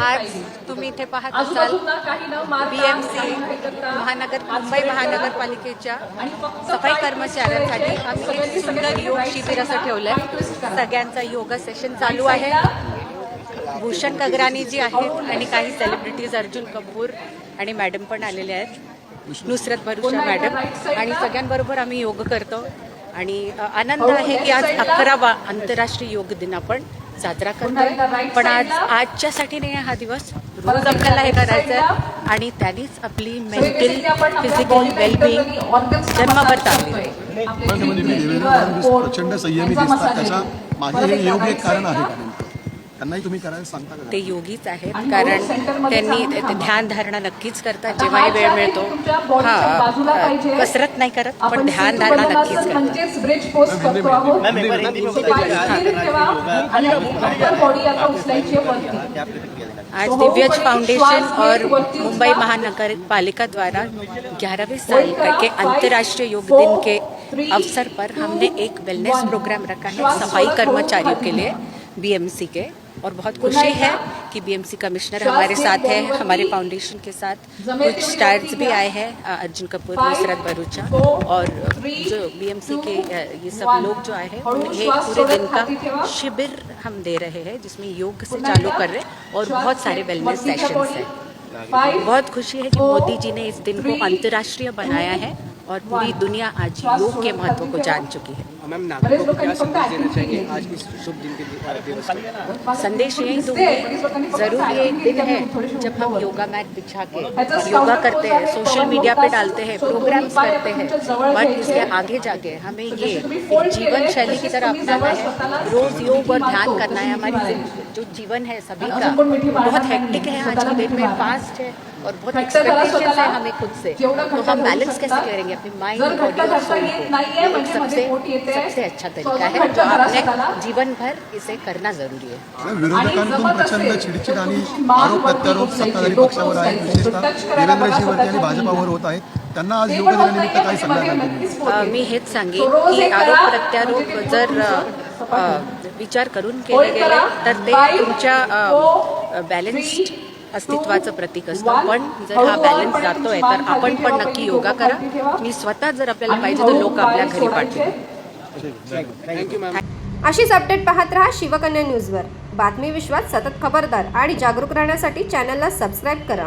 आज तुम्ही इथे पाहत असाल बीएमसी महानगर मुंबई महानगरपालिकेच्या सफाई कर्मचाऱ्यांसाठी आम्ही एक सुंदर योग शिबिर असं ठेवलंय. सगळ्यांचा योगा सेशन चालू आहे. भूषण गगरानी जी आहेत आणि काही सेलिब्रिटीज अर्जुन कपूर आणि मॅडम पण आलेले आहेत. नुसरत भरुषा मॅडम आणि सगळ्यांबरोबर आम्ही योग करतो. आणि आनंद आहे की आज अकरावा आंतरराष्ट्रीय योग दिन आपण साजरा करतोय पण आज आजच्यासाठी नाही आहे हा दिवस रोज आपल्याला हे करायचं आहे आणि त्यांनीच आपली मेंटल फिजिकल वेलबिंग जन्मभर चालली प्रचंड संयमी दिसतात. त्याच्यामागे हे योग्य कारण आहे? त्यांनाही तुम्ही करायला सांगता का? ते योगीच आहेत कारण त्यांनी ध्यान धारणा नक्कीच करतात जेव्हाही वेळ मिळतो. हा कसरत नाही करत पण ध्यान धारणा नक्कीच करतात. आज दिव्यज फाउंडेशन और मुंबई महानगर पालिका द्वारा ग्यारहवें साल के अंतर्राष्ट्रीय योग दिन के अवसर पर हमने एक वेलनेस प्रोग्राम रखा है सफाई कर्मचारियों के लिए बीएमसी के। और बहुत खुशी है कि बीएमसी कमिश्नर हमारे साथ है हमारे फाउंडेशन के साथ कुछ स्टार्स भी आए हैं अर्जुन कपूर नुसरत बरूचा और जो बीएमसी के ये सब लोग जो आए हैं उन्हें पूरे दिन का शिविर हम दे रहे हैं जिसमें योग से चालू कर रहे हैं और बहुत सारे वेलनेस सेशंस हैं। बहुत खुशी है कि मोदी जी ने इस दिन को अंतर्राष्ट्रीय बनाया है। और पूरी दुनिया आज योग के महत्व को जान चुकी है। मैम नागरिकों को क्या संदेश देना चाहिए आज इस शुभ दिन के दिवस पर संदेश यही दूँगी ज़रूर ये एक दिन है जब हम योगा मैट बिछा के योगा करते हैं सोशल मीडिया पे डालते हैं प्रोग्राम्स करते हैं। बट इसके आगे जाके हमें ये जीवन शैली की तरह अपनाना है रोज योग और ध्यान करना है हमारी जो जीवन है सभी का। बहुत हेक्टिक है आज के डेट में फास्ट है। और बहुत एक्सपेक्टेशन है। हमें खुद से। तो हम बैलेंस कैसे करेंगे? अपनी माइंड बॉडी और सोल को। सबसे सबसे अच्छा तो तरीका है जो आपने जीवन भर इसे करना ज़रूरी है। प्रचंड चिडचिड आणि आरोप प्रत्यारोप सत्ताधारी पक्षावर आहेत विशेषतः देवेंद्रजी वरती आणि भाजपावर होत आहेत त्यांना आज योग दिनानिमित्त काय सल्ला द्याल तुम्ही? मी हेच सांगेन की आरोप प्रत्यारोप जर विचार करून केले गेले तर ते तुमच्या बॅलन्स्ड अस्तित्वाचं प्रतीक असतं. पण जर हा बॅलन्स जातोय तर आपण पण नक्की योगा करा. मी स्वतः जर आपल्याला पाहिजे तर लोक आपल्या घरी पाठवतील. अशीच अपडेट पाहत रहा शिवकन्या न्यूजवर. बातमी विश्वात सतत खबरदार आणि जागरूक राहण्यासाठी चॅनलला सबस्क्राईब करा.